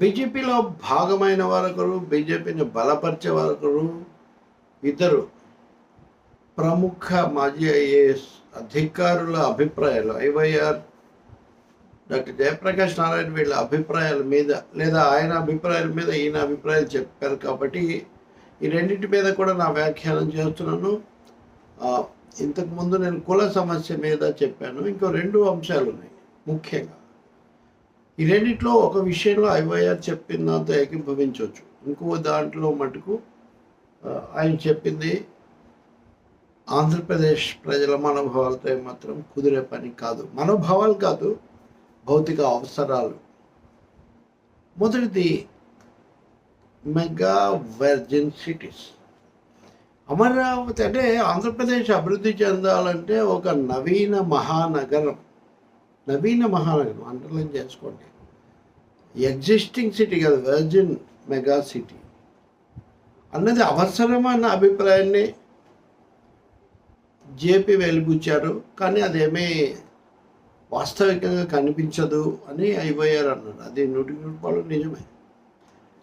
బీజేపీలో భాగమైన వారొకరు బీజేపీని బలపరిచే వారొకరు ఇద్దరు. ప్రముఖ మాజీ ఐఏఎస్ అధికారుల అభిప్రాయాలు ఐవైఆర్ డాక్టర్ జయప్రకాష్ నారాయణ వీళ్ళ అభిప్రాయాల మీద లేదా ఆయన అభిప్రాయాల మీద ఈయన అభిప్రాయాలు చెప్పారు కాబట్టి ఈ రెండింటి మీద కూడా నా వ్యాఖ్యానం చేస్తున్నాను. ఇంతకుముందు ఇంతకు ముందు నేను కుల సమస్య మీద చెప్పాను. ఇంకో రెండు అంశాలు ఉన్నాయి ముఖ్యంగా. ఈ రెండిట్లో ఒక విషయంలో ఐవైఆర్ చెప్పిన దాంతో ఏకీభవించవచ్చు. ఇంకో దాంట్లో మటుకు ఆయన చెప్పింది ఆంధ్రప్రదేశ్ ప్రజల మనోభావాలతో మాత్రం కుదిరే పని కాదు. మనోభావాలు కాదు భౌతిక అవసరాలు. మొదటిది మెగా వర్జిన్ సిటీస్. అమరావతి అంటే ఆంధ్రప్రదేశ్ అభివృద్ధి చెందాలంటే ఒక నవీన మహానగరం. నవీన మహానగరం అండర్లైన్ చేసుకోండి. ఎగ్జిస్టింగ్ సిటీ కాదు వర్జిన్ మెగా సిటీ అన్నది అవసరమన్న అభిప్రాయాన్ని జేపీ వెలిబుచ్చారు. కానీ అదేమీ వాస్తవికంగా కనిపించదు అని ఐవోఆర్ అన్నారు. అది నూటికి రూపాయలు నిజమే.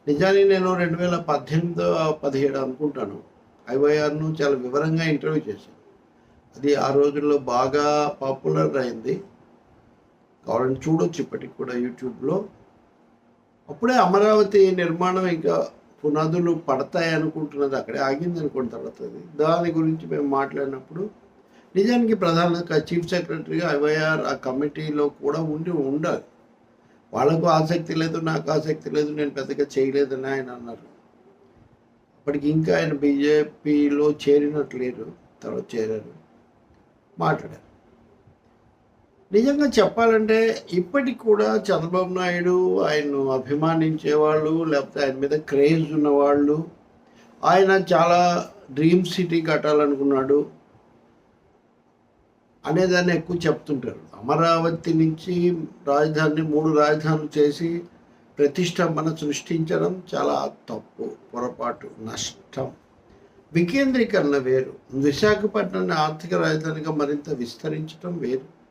నిజానికి నేను రెండు వేల పద్దెనిమిదో పదిహేడు అనుకుంటాను. ఐవైఆర్ను చాలా వివరంగా ఇంటర్వ్యూ చేశాను అది ఆ రోజుల్లో బాగా పాపులర్ అయింది. కావాలని చూడొచ్చు ఇప్పటికి కూడా యూట్యూబ్లో. అప్పుడే అమరావతి నిర్మాణం ఇంకా పునాదులు పడతాయి అనుకుంటున్నది అక్కడే ఆగింది అనుకున్న తర్వాత అది. దాని గురించి మేము మాట్లాడినప్పుడు నిజానికి ప్రధాన చీఫ్ సెక్రటరీగా ఐవైఆర్ ఆ కమిటీలో కూడా ఉండి ఉండాలి. వాళ్ళకు ఆసక్తి లేదు నాకు ఆసక్తి లేదు నేను పెద్దగా చేయలేదని ఆయన అన్నారు. అప్పటికి ఇంకా ఆయన బీజేపీలో చేరినట్లేరు తర్వాత చేరారు. మాట్లాడారు. నిజంగా చెప్పాలంటే ఇప్పటికి కూడా చంద్రబాబు నాయుడు ఆయన్ను అభిమానించే వాళ్ళు లేకపోతే ఆయన మీద క్రేజ్ ఉన్నవాళ్ళు ఆయన చాలా డ్రీమ్ సిటీ కట్టాలనుకున్నాడు అనేదాన్ని ఎక్కువ చెప్తుంటారు. అమరావతి నుంచి రాజధానిని మూడు రాజధానులు చేసి ప్రతిష్టంభన సృష్టించడం చాలా తప్పు పొరపాటు నష్టం. వికేంద్రీకరణ వేరు. విశాఖపట్నాన్ని ఆర్థిక రాజధానిగా మరింత విస్తరించడం వేరు.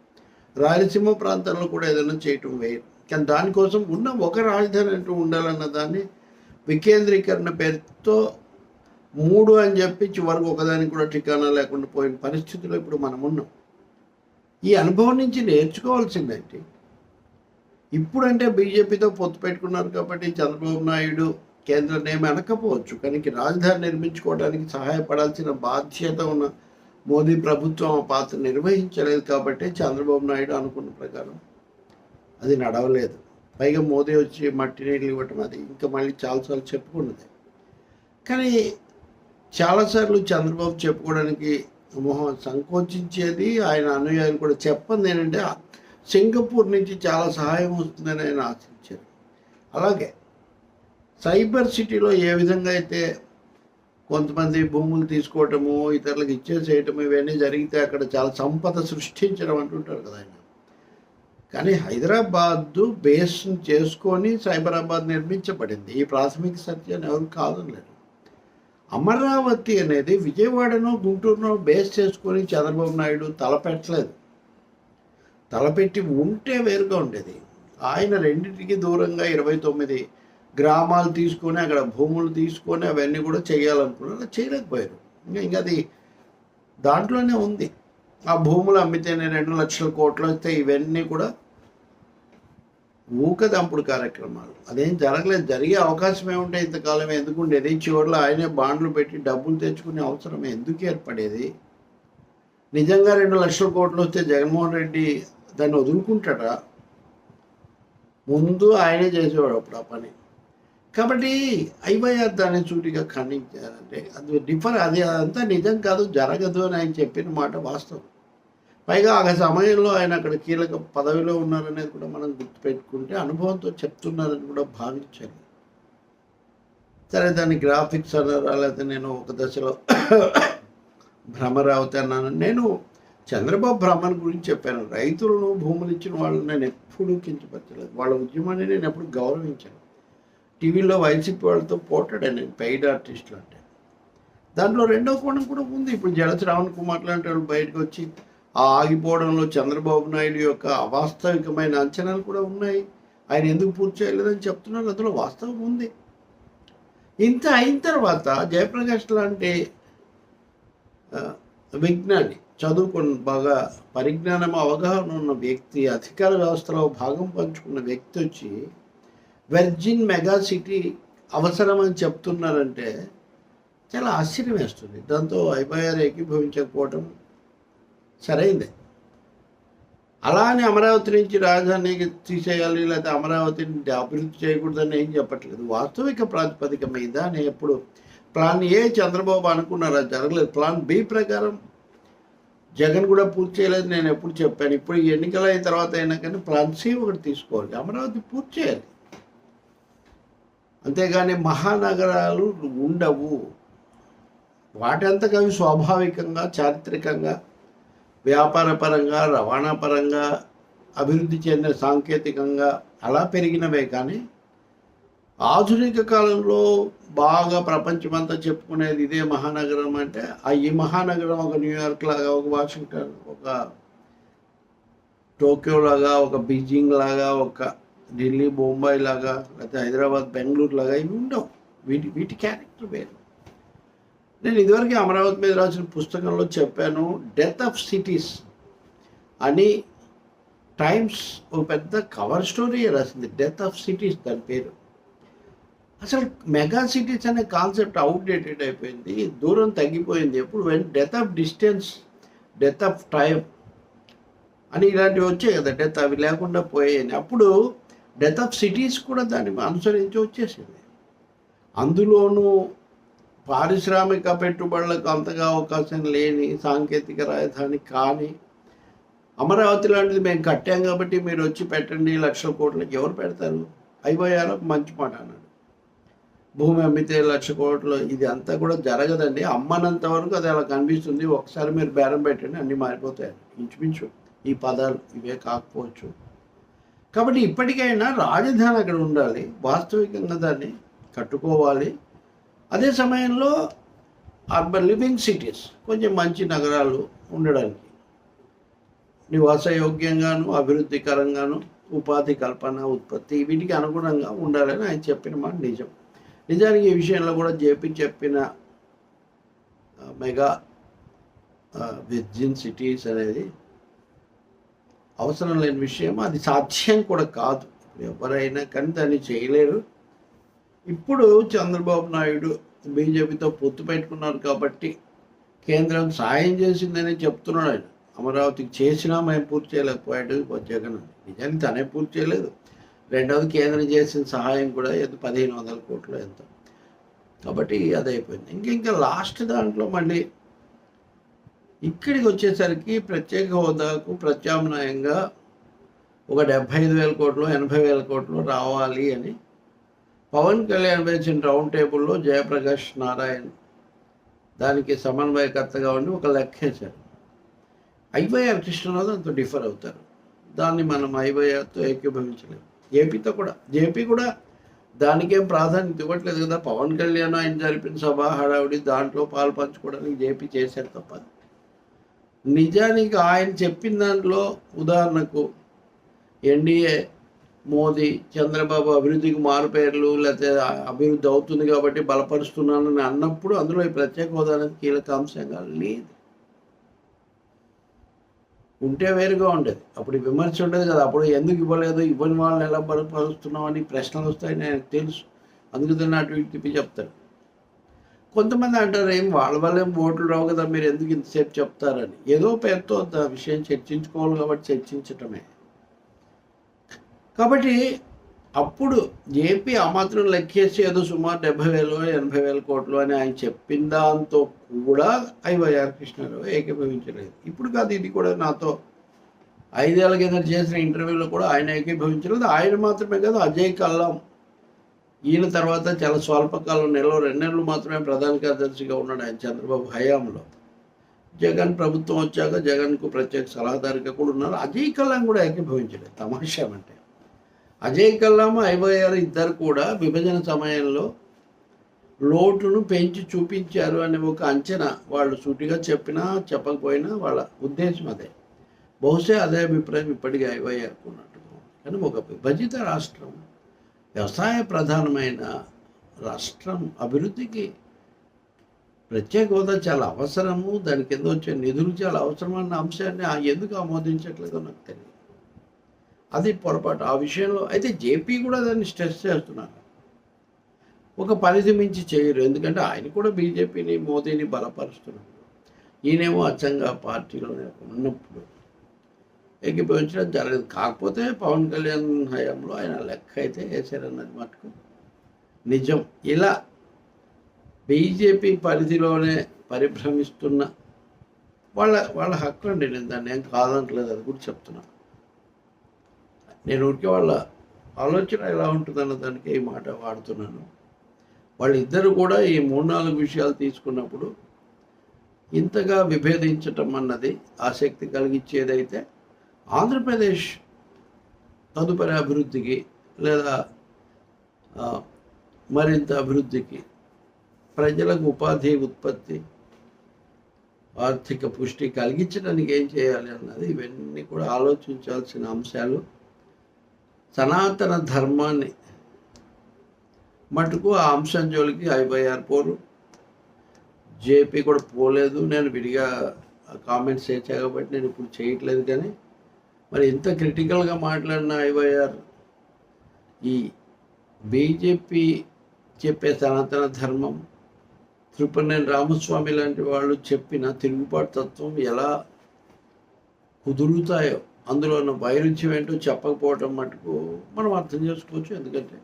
రాయలసీమ ప్రాంతంలో కూడా ఏదైనా చేయటం వేయరు కానీ దానికోసం ఉన్న ఒక రాజధాని అంటూ ఉండాలన్న దాన్ని వికేంద్రీకరణ పేరుతో మూడు అని చెప్పి చివరికి ఒకదానికి కూడా ఠికానా లేకుండా పోయిన పరిస్థితిలో ఇప్పుడు మనం ఉన్నాం. ఈ అనుభవం నుంచి నేర్చుకోవాల్సిందండి ఇప్పుడంటే బీజేపీతో పొత్తు పెట్టుకున్నారు కాబట్టి చంద్రబాబు నాయుడు కేంద్రం ఏమి అనకపోవచ్చు కానీ రాజధాని నిర్మించుకోవడానికి సహాయపడాల్సిన బాధ్యత ఉన్న మోదీ ప్రభుత్వం ఆ పాత్ర నిర్వహించలేదు కాబట్టి చంద్రబాబు నాయుడు అనుకున్న ప్రకారం అది నడవలేదు. పైగా మోదీ వచ్చి మట్టి నీళ్ళు ఇవ్వటం అది ఇంకా మళ్ళీ చాలాసార్లు చెప్పుకున్నది. కానీ చాలాసార్లు చంద్రబాబు చెప్పుకోవడానికి మొహం సంకోచించేది ఆయన అనుయాయులు కూడా చెప్పంది ఏంటంటే సింగపూర్ నుంచి చాలా సహాయం వస్తుందని ఆయన ఆశించారు. అలాగే సైబర్ సిటీలో ఏ విధంగా అయితే కొంతమంది భూములు తీసుకోవటము ఇతరులకు ఇచ్చేసేయటము ఇవన్నీ జరిగితే అక్కడ చాలా సంపద సృష్టించడం అంటుంటారు కదా ఆయన. కానీ హైదరాబాద్ బేస్ చేసుకొని సైబరాబాద్ నిర్మించబడింది. ఈ ప్రాథమిక సత్యాన్ని ఎవరు లేదు అమరావతి అనేది విజయవాడను గుంటూరును బేస్ చేసుకొని చంద్రబాబు నాయుడు తలపెట్టలేదు. తలపెట్టి ఉంటే వేరుగా ఉండేది. ఆయన రెండింటికి దూరంగా ఇరవై తొమ్మిది గ్రామాలు తీసుకొని అక్కడ భూములు తీసుకొని అవన్నీ కూడా చేయాలనుకున్నారు. అలా చేయలేకపోయారు. ఇంకా ఇంకా అది దాంట్లోనే ఉంది. ఆ భూములు అమ్మితేనే రెండు లక్షల కోట్లు వస్తే ఇవన్నీ కూడా ఊకదంపుడు కార్యక్రమాలు. అదేం జరగలేదు. జరిగే అవకాశం ఏముంటే ఇంతకాలం ఎందుకు ఉండేది? చివరిలో ఆయనే బాండ్లు పెట్టి డబ్బులు తెచ్చుకునే అవసరం ఎందుకు ఏర్పడేది? నిజంగా రెండు లక్షల కోట్లు వస్తే జగన్మోహన్ రెడ్డి దాన్ని వదులుకుంటాడా? ముందు ఆయనే చేసేవాడు అప్పుడు ఆ పని. కాబట్టి ఐవైఆర్ దాన్ని చూటిగా ఖండించారంటే అది డిఫర్ అది అదంతా నిజం కాదు జరగదు అని ఆయన చెప్పిన మాట వాస్తవం. పైగా ఆ సమయంలో ఆయన అక్కడ కీలక పదవిలో ఉన్నారనేది కూడా మనం గుర్తుపెట్టుకుంటే అనుభవంతో చెప్తున్నారని కూడా భావించాలి సరే దాని గ్రాఫిక్స్ అన్నారా లేకపోతే నేను ఒక దశలో భ్రమరావతి అన్నాను. నేను చంద్రబాబు భ్రమణ గురించి చెప్పాను. రైతులను భూములు ఇచ్చిన వాళ్ళని నేను ఎప్పుడూ కించపరచలేదు. వాళ్ళ ఉద్యమాన్ని నేను ఎప్పుడు గౌరవించాను. టీవీలో వైసీపీ వాళ్ళతో పోటాడాను నేను పెయిడ్ ఆర్టిస్టులు అంటే. దాంట్లో రెండో కోణం కూడా ఉంది. ఇప్పుడు జలసి రావణ్ కుమార్ లాంటి వాళ్ళు బయటకు వచ్చి ఆ ఆగిపోవడంలో చంద్రబాబు నాయుడు యొక్క అవాస్తవికమైన అంచనాలు కూడా ఉన్నాయి. ఆయన ఎందుకు పూర్తి చేయలేదని చెప్తున్నారు. అందులో వాస్తవం ఉంది. ఇంత అయిన తర్వాత జయప్రకాష్ లాంటి విజ్ఞాని చదువుకున్న బాగా పరిజ్ఞానం అవగాహన ఉన్న వ్యక్తి అధికార వ్యవస్థలో భాగం పంచుకున్న వ్యక్తి వచ్చి వెర్జిన్ మెగా సిటీ అవసరం అని చెప్తున్నారంటే చాలా ఆశ్చర్యం వేస్తుంది. దాంతో ఐబైఆర్ ఏకీభవించకపోవటం సరైందే. అలా అని అమరావతి నుంచి రాజధానికి తీసేయాలి లేకపోతే అమరావతిని అభివృద్ధి చేయకూడదని ఏం చెప్పట్లేదు. వాస్తవిక ప్రాతిపదిక మీద నేను ఎప్పుడు ప్లాన్ ఏ చంద్రబాబు అనుకున్నారు? అది జరగలేదు. ప్లాన్ బి ప్రకారం జగన్ కూడా పూర్తి చేయలేదు. నేను ఎప్పుడు చెప్పాను. ఇప్పుడు ఈ ఎన్నికలు అయిన తర్వాత అయినా కానీ ప్లాన్ సి ఒకటి తీసుకోవాలి. అమరావతి పూర్తి చేయాలి. అంతేగాని మహానగరాలు ఉండవు. వాటంతకు అవి స్వాభావికంగా చారిత్రకంగా వ్యాపారపరంగా రవాణా పరంగా అభివృద్ధి చెందిన సాంకేతికంగా అలా పెరిగినవే కానీ ఆధునిక కాలంలో బాగా ప్రపంచమంతా చెప్పుకునేది ఇదే మహానగరం అంటే ఆ ఈ మహానగరం ఒక న్యూయార్క్ లాగా ఒక వాషింగ్టన్ ఒక టోక్యో లాగా ఒక బీజింగ్ లాగా ఒక ఢిల్లీ బొంబాయి లాగా లేకపోతే హైదరాబాద్ బెంగళూరు లాగా ఇవి ఉండవు. వీటి వీటి క్యారెక్టర్ వేరు. నేను ఇదివరకు అమరావతి మీద రాసిన పుస్తకంలో చెప్పాను డెత్ ఆఫ్ సిటీస్ అని టైమ్స్ ఒక పెద్ద కవర్ స్టోరీ రాసింది. డెత్ ఆఫ్ సిటీస్ దాని పేరు. అసలు మెగా సిటీస్ అనే కాన్సెప్ట్ అవుట్డేటెడ్ అయిపోయింది. దూరం తగ్గిపోయింది. ఎప్పుడు when death of distance death of time అని ఇలాంటివి వచ్చాయి కదా. డెత్ అవి లేకుండా పోయాయని. అప్పుడు డెత్ ఆఫ్ సిటీస్ కూడా దాన్ని అనుసరించి వచ్చేసింది. అందులోనూ పారిశ్రామిక పెట్టుబడులకు అంతగా అవకాశం లేని సాంకేతిక రాజధాని కానీ అమరావతి లాంటిది మేము కట్టాం కాబట్టి మీరు వచ్చి పెట్టండి లక్షల కోట్లకు ఎవరు పెడతారు? అయిపోయారో మంచి మాట అన్నాడు. భూమి అమ్మితే లక్ష కోట్లు ఇది అంతా కూడా జరగదండి. అమ్మనంత వరకు అది అలా కనిపిస్తుంది. ఒకసారి మీరు బేరం పెట్టండి అన్నీ మారిపోతాయి. ఇంచుమించు ఈ పదాలు ఇవే కాకపోవచ్చు. కాబట్టి ఇప్పటికైనా రాజధాని అక్కడ ఉండాలి. వాస్తవికంగా దాన్ని కట్టుకోవాలి. అదే సమయంలో అర్బన్ లివింగ్ సిటీస్ కొంచెం మంచి నగరాలు ఉండడానికి. నివాసయోగ్యంగాను అభివృద్ధికరంగాను ఉపాధి కల్పన ఉత్పత్తి వీటికి అనుగుణంగా ఉండాలని ఆయన చెప్పిన మాట నిజం. నిజానికి ఈ విషయంలో కూడా జేపీ చెప్పిన మెగా విర్జిన్ సిటీస్ అనేది అవసరం లేని విషయం అది సాధ్యం కూడా కాదు. ఎవరైనా కానీ దాన్ని చేయలేరు. ఇప్పుడు చంద్రబాబు నాయుడు బీజేపీతో పొత్తు పెట్టుకున్నారు కాబట్టి కేంద్రం సాయం చేసిందని చెప్తున్నాడు ఆయన. అమరావతికి చేసినా మేము పూర్తి చేయలేకపోయాడు జగన్ నిజానికి తనే పూర్తి చేయలేదు. రెండవది కేంద్రం చేసిన సహాయం కూడా ఎంత పదిహేను వందల కోట్లు ఎంత. కాబట్టి అది అయిపోయింది ఇంక ఇంకా లాస్ట్ దాంట్లో మళ్ళీ ఇక్కడికి వచ్చేసరికి ప్రత్యేక హోదాకు ప్రత్యామ్నాయంగా ఒక డెబ్భై ఐదు వేల కోట్లు ఎనభై వేల కోట్లు రావాలి అని పవన్ కళ్యాణ్ వేసిన రౌండ్ టేబుల్లో జయప్రకాష్ నారాయణ్ దానికి సమన్వయకర్తగా ఉండి ఒక లెక్కేశారు ఐవైఆర్ కృష్ణరాజు అంత డిఫర్ అవుతారు. దాన్ని మనం ఐవైఆర్తో ఏకీభవించలేము. ఏపీతో కూడా జేపీ కూడా దానికేం ప్రాధాన్యత ఇవ్వట్లేదు కదా. పవన్ కళ్యాణ్ ఆయన జరిపిన సభ హడావుడి దాంట్లో పాలు పంచుకోవడానికి జేపీ చేశారు తప్ప. నిజానికి ఆయన చెప్పిన దాంట్లో ఉదాహరణకు ఎన్డీఏ మోదీ చంద్రబాబు అభివృద్ధికి మారుపేర్లు లేకపోతే అభివృద్ధి అవుతుంది కాబట్టి బలపరుస్తున్నానని అన్నప్పుడు అందులో ఈ ప్రత్యేక హోదా అనేది కీలక అంశంగా లేదు. ఉంటే వేరుగా ఉండేది. అప్పుడు విమర్శ ఉండేది కదా. అప్పుడు ఎందుకు ఇవ్వలేదు? ఇవ్వని వాళ్ళని ఎలా బలపరుస్తున్నామని ప్రశ్నలు వస్తాయని ఆయనకు తెలుసు. అందుకని అటు ఇటు తిప్పి చెప్తాడు. కొంతమంది అంటారు ఏం వాళ్ళ వల్ల ఓట్లు రావు కదా మీరు ఎందుకు ఇంతసేపు చెప్తారని. ఏదో పేరుతో ఆ విషయం చర్చించుకోవాలి కాబట్టి చర్చించటమే. కాబట్టి అప్పుడు ఏపీ ఆ మాత్రం లెక్కేసి ఏదో సుమారు డెబ్బై వేలు ఎనభై వేల కోట్లు అని ఆయన చెప్పిన దాంతో కూడా ఐవైఆర్ కృష్ణారావు ఏకీభవించలేదు. ఇప్పుడు కాదు ఇది కూడా నాతో ఐదేళ్ళ కింద చేసిన ఇంటర్వ్యూలో కూడా ఆయన ఏకీభవించలేదు. ఆయన మాత్రమే కాదు అజయ్ కల్లాం ఈయన తర్వాత చాలా స్వల్పకాలం నెలలో రెండు నెలలు మాత్రమే ప్రధాన కార్యదర్శిగా ఉన్నాడు ఆయన చంద్రబాబు హయాంలో. జగన్ ప్రభుత్వం వచ్చాక జగన్కు ప్రత్యేక సలహాదారుగా కూడా ఉన్నారు. అజయ్ కల్లాం కూడా ఏకీభవించాడు తమాషా అంటే. అజయ్ కల్లాం ఐవైఆర్ ఇద్దరు కూడా విభజన సమయంలో లోటును పెంచి చూపించారు అనే ఒక అంచనా వాళ్ళు సూటిగా చెప్పినా చెప్పకపోయినా వాళ్ళ ఉద్దేశం అదే. బహుశా అదే అభిప్రాయం ఇప్పటికీ ఐవైఆర్కు ఉన్నట్టుగా కానీ ఒక విభజిత రాష్ట్రం వ్యవసాయ ప్రధానమైన రాష్ట్రం అభివృద్ధికి ప్రత్యేక హోదా చాలా అవసరము దాని కింద వచ్చే నిధులు చాలా అవసరమన్న అంశాన్ని ఎందుకు ఆమోదించట్లేదో నాకు తెలియదు. అది పొరపాటు. ఆ విషయంలో అయితే జేపీ కూడా దాన్ని స్ట్రెస్ చేస్తున్నారు. ఒక పరిధి మించి చేయరు. ఎందుకంటే ఆయన కూడా బీజేపీని మోదీని బలపరుస్తున్నారు. ఈయనేమో అచ్చంగా పార్టీలోనే ఉన్నప్పుడు ఎక్కిపోయించడం జరగదు కాకపోతే పవన్ కళ్యాణ్ హయాంలో ఆయన లెక్క అయితే వేశారన్నది మటుకు నిజం. ఇలా బీజేపీ పరిధిలోనే పరిభ్రమిస్తున్న వాళ్ళ వాళ్ళ హక్కు అండి నేను దాన్ని ఏం కాదనట్లేదు. అది కూడా చెప్తున్నా. నేను ఊరికే వాళ్ళ ఆలోచన ఎలా ఉంటుందన్న దానికి ఈ మాట వాడుతున్నాను. వాళ్ళిద్దరు కూడా ఈ మూడు నాలుగు విషయాలు తీసుకున్నప్పుడు ఇంతగా విభేదించటం అన్నది ఆసక్తి కలిగించేదైతే ఆంధ్రప్రదేశ్ తదుపరి అభివృద్ధికి లేదా మరింత అభివృద్ధికి ప్రజలకు ఉపాధి ఉత్పత్తి ఆర్థిక పుష్టి కలిగించడానికి ఏం చేయాలి అన్నది ఇవన్నీ కూడా ఆలోచించాల్సిన అంశాలు. సనాతన ధర్మాన్ని మటుకు ఆ అంశం జోలికి ఐవైఆర్ పోరు. జేపీ కూడా పోలేదు. నేను విడిగా కామెంట్స్ చేశా కాబట్టి నేను ఇప్పుడు చేయట్లేదు కానీ మరి ఎంత క్రిటికల్గా మాట్లాడిన ఐవైఆర్? ఈ బీజేపీ చెప్పే సనాతన ధర్మం త్రిపురనేని రామస్వామి లాంటి వాళ్ళు చెప్పిన తిరుగుబాటు తత్వం ఎలా కుదురుతాయో అందులో ఉన్న వైరుధ్యం ఏంటో చెప్పకపోవటం మటుకు మనం అర్థం చేసుకోవచ్చు. ఎందుకంటే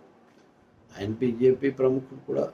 ఆయన బీజేపీ ప్రముఖుడు కూడా